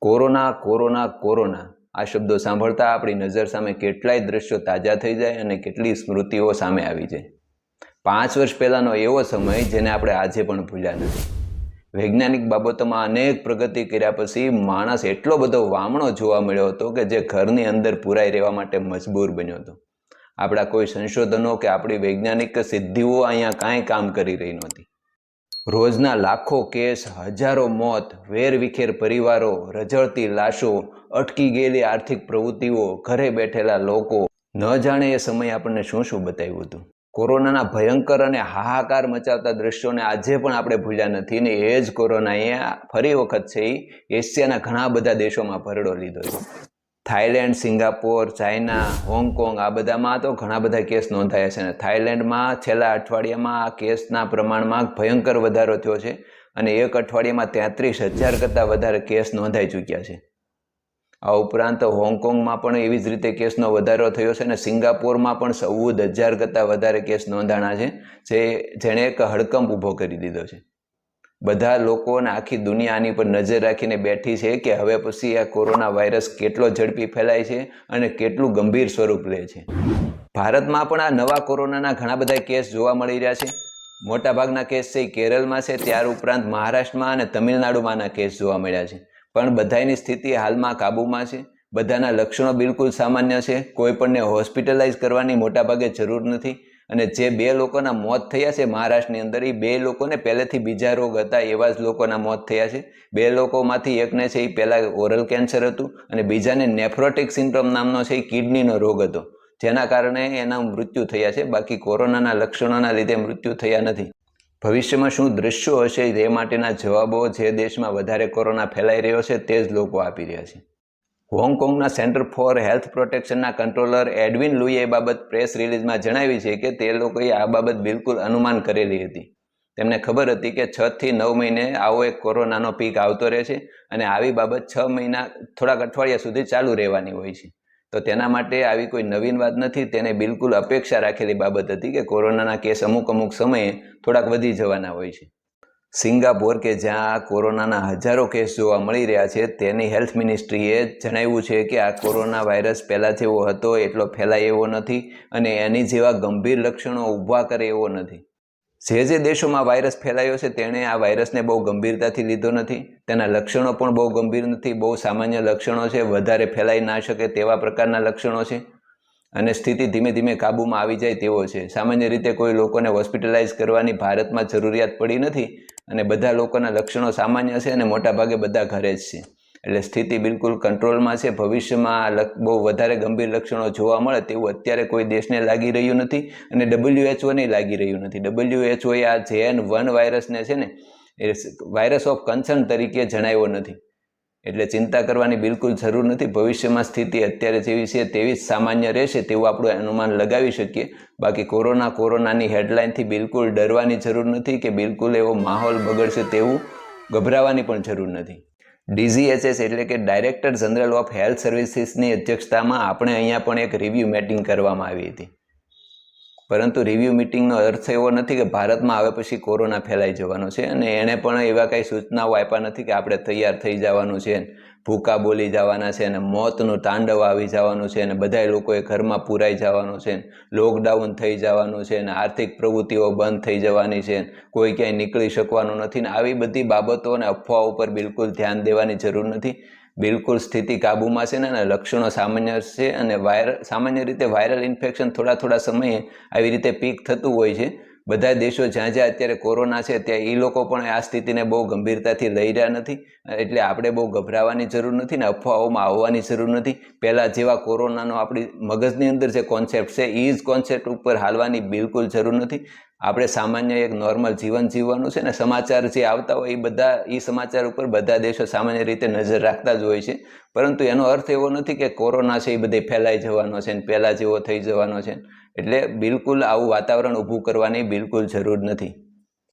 Corona corona corona. આ શબ્દો સાંભળતા આપણી નજર સામે કેટલાય દ્રશ્યો તાજા થઈ જાય અને કેટલી સ્મૃતિઓ સામે આવી જાય. પાંચ વર્ષ પહેલાંનો એવો સમય જેને આપણે આજે પણ ભૂલ્યા નથી. વૈજ્ઞાનિક બાબતોમાં અનેક પ્રગતિ કર્યા પછી માણસ એટલો બધો વામણો જોવા મળ્યો હતો કે જે ઘરની અંદર પુરાઈ રહેવા માટે મજબૂર બન્યો હતો. આપણા કોઈ સંશોધનો કે આપણી વૈજ્ઞાનિક સિદ્ધિઓ અહીંયા કાંઈ કામ કરી રહી નહોતી. રોજના લાખો કેસ, હજારો મોત, વેરવિખેર પરિવારો રજળતી લાશો, અટકી ગયેલી આર્થિક પ્રવૃત્તિઓ, ઘરે બેઠેલા લોકો. ન જાણે એ સમય આપણને શું શું બતાવ્યું હતું. કોરોનાના ભયંકર અને હાહાકાર મચાવતા દ્રશ્યોને આજે પણ આપણે ભૂલ્યા નથી ને એ જ કોરોનાએ ફરી વખત છે એશિયાના ઘણા બધા દેશોમાં ભરડો લીધો છે. થાઈલેન્ડ સિંગાપોર, ચાઇના, હોંગકોંગ, આ બધામાં તો ઘણા બધા કેસ નોંધાયા છે. અને થાઇલેન્ડમાં છેલ્લા અઠવાડિયામાં આ કેસના પ્રમાણમાં ભયંકર વધારો થયો છે અને એક અઠવાડિયામાં તેત્રીસ હજાર કરતાં વધારે કેસ નોંધાઈ ચૂક્યા છે. આ ઉપરાંત હોંગકોંગમાં પણ એવી જ રીતે કેસનો વધારો થયો છે અને સિંગાપોરમાં પણ ચૌદ હજાર કરતાં વધારે કેસ નોંધાણા છે, જે જેણે એક હડકંપ ઊભો કરી દીધો છે. બધા લોકોને આખી દુનિયાની પર નજર રાખીને બેઠી છે કે હવે પછી આ કોરોના વાયરસ કેટલો ઝડપી ફેલાય છે અને કેટલું ગંભીર સ્વરૂપ લે છે. ભારતમાં પણ આ નવા કોરોનાના ઘણા બધા કેસ જોવા મળી રહ્યા છે. મોટાભાગના કેસ છે કેરળમાં છે, ત્યાર ઉપરાંત મહારાષ્ટ્રમાં અને તમિલનાડુમાંના કેસ જોવા મળ્યા છે. પણ બધાની સ્થિતિ હાલમાં કાબૂમાં છે. બધાના લક્ષણો બિલકુલ સામાન્ય છે. કોઈ પણને હોસ્પિટલાઇઝ કરવાની મોટાભાગે જરૂર નથી. અને જે બે લોકોના મોત થયા છે મહારાષ્ટ્રની અંદર એ બે લોકોને પહેલેથી બીજા રોગ હતા એવા જ લોકોના મોત થયા છે. બે લોકોમાંથી એકને છે એ પહેલાં ઓરલ કેન્સર હતું અને બીજાને નેફ્રોટિક સિન્ડ્રોમ નામનો છે એ કિડનીનો રોગ હતો. જેના કારણે એના મૃત્યુ થયા છે. બાકી કોરોનાના લક્ષણોના લીધે મૃત્યુ થયા નથી. ભવિષ્યમાં શું દ્રશ્યો હશે તે માટેના જવાબો જે દેશમાં વધારે કોરોના ફેલાઈ રહ્યો છે તે જ લોકો આપી રહ્યા છે. હોંગકોંગના સેન્ટર ફોર હેલ્થ પ્રોટેક્શનના કંટ્રોલર એડવિન લુઈએ એ બાબત પ્રેસ રિલીઝમાં જણાવી છે કે તે લોકોએ આ બાબત બિલકુલ અનુમાન કરેલી હતી. તેમને ખબર હતી કે છ થી નવ મહિને આવો એક કોરોનાનો પીક આવતો રહે છે અને આવી બાબત છ મહિના, થોડાક અઠવાડિયા સુધી ચાલુ રહેવાની હોય છે. તો તેના માટે આવી કોઈ નવીન વાત નથી, તેને બિલકુલ અપેક્ષા રાખેલી બાબત હતી કે કોરોનાના કેસ અમુક અમુક સમયે થોડાક વધી જવાના હોય છે. સિંગાપોર કે જ્યાં કોરોનાના હજારો કેસ જોવા મળી રહ્યા છે, તેની હેલ્થ મિનિસ્ટ્રીએ જણાવ્યું છે કે આ કોરોના વાયરસ પહેલાં જેવો હતો, એટલો ફેલાય એવો નથી અને એની જેવા ગંભીર લક્ષણો ઊભા કરે એવો નથી. જે જે દેશોમાં વાયરસ ફેલાયો છે, તેણે આ વાયરસને બહુ ગંભીરતાથી લીધો નથી. તેના લક્ષણો પણ બહુ ગંભીર નથી. બહુ સામાન્ય લક્ષણો છે, વધારે ફેલાઈ ના શકે તેવા પ્રકારના લક્ષણો છે. અને સ્થિતિ ધીમે ધીમે કાબૂમાં આવી જાય તેવો છે. સામાન્ય રીતે કોઈ લોકોને હોસ્પિટલાઇઝ કરવાની ભારતમાં જરૂરિયાત પડી નથી અને બધા લોકોના લક્ષણો સામાન્ય છે અને મોટાભાગે બધા ઘરે જ છે. એટલે સ્થિતિ બિલકુલ કંટ્રોલમાં છે. ભવિષ્યમાં બહુ વધારે ગંભીર લક્ષણો જોવા મળે તેવું અત્યારે કોઈ દેશને લાગી રહ્યું નથી અને ડબલ્યુએચઓને લાગી રહ્યું નથી. ડબલ્યુએચઓએ આ જેએન વન વાયરસને છે ને, એ વાયરસ ઓફ કન્સર્ન તરીકે જણાવ્યો નથી. એટલે ચિંતા કરવાની બિલકુલ જરૂર નથી. ભવિષ્યમાં સ્થિતિ અત્યારે જેવી છે તેવી જ સામાન્ય રહેશે તેવું આપણે અનુમાન લગાવી શકીએ. બાકી કોરોના, કોરોનાની હેડલાઇનથી બિલકુલ ડરવાની જરૂર નથી કે બિલકુલ એવો માહોલ બગડશે તેવું ગભરાવાની પણ જરૂર નથી. ડીજીએચએસ એટલે કે ડાયરેક્ટર જનરલ ઓફ હેલ્થ સર્વિસીસની અધ્યક્ષતામાં આપણે અહીંયા પણ એક રિવ્યૂ મિટિંગ કરવામાં આવી હતી. પરંતુ રિવ્યૂ મિટિંગનો અર્થ એવો નથી કે ભારતમાં હવે પછી કોરોના ફેલાઈ જવાનો છે અને એણે પણ એવા કાંઈ સૂચનાઓ આપ્યા નથી કે આપણે તૈયાર થઈ જવાનું છે, ભૂકા બોલી જવાના છે અને મોતનું તાંડવ આવી જવાનું છે અને બધાય લોકોએ ઘરમાં પૂરાઈ જવાનું છે લોકડાઉન થઈ જવાનું છે અને આર્થિક પ્રવૃત્તિઓ બંધ થઈ જવાની છે, કોઈ ક્યાંય નીકળી શકવાનું નથી ને આવી બધી બાબતો અને અફવાઓ ઉપર બિલકુલ ધ્યાન દેવાની જરૂર નથી. બિલકુલ સ્થિતિ કાબૂમાં છે ને, અને લક્ષણો સામાન્ય છે અને વાયર સામાન્ય રીતે વાયરલ ઇન્ફેક્શન થોડા થોડા સમયે આવી રીતે પીક થતું હોય છે. બધા દેશો જ્યાં જ્યાં અત્યારે કોરોના છે, ત્યાં એ લોકો પણ આ સ્થિતિને બહુ ગંભીરતાથી લઈ રહ્યા નથી. એટલે આપણે બહુ ગભરાવાની જરૂર નથી ને અફવાઓમાં આવવાની જરૂર નથી. પહેલાં જેવા કોરોનાનો આપણી મગજની અંદર જે કોન્સેપ્ટ છે એ જ કોન્સેપ્ટ ઉપર હાલવાની બિલકુલ જરૂર નથી. આપણે સામાન્ય એક નોર્મલ જીવન જીવવાનું છે ને સમાચાર જે આવતા હોય એ બધા એ સમાચાર ઉપર બધા દેશો સામાન્ય રીતે નજર રાખતા જ હોય છે. પરંતુ એનો અર્થ એવો નથી કે કોરોના છે એ બધે ફેલાઈ જવાનો છે ને પહેલાં જેવો થઈ જવાનો છે એટલે બિલકુલ આવું વાતાવરણ ઊભું કરવાની બિલકુલ જરૂર નથી.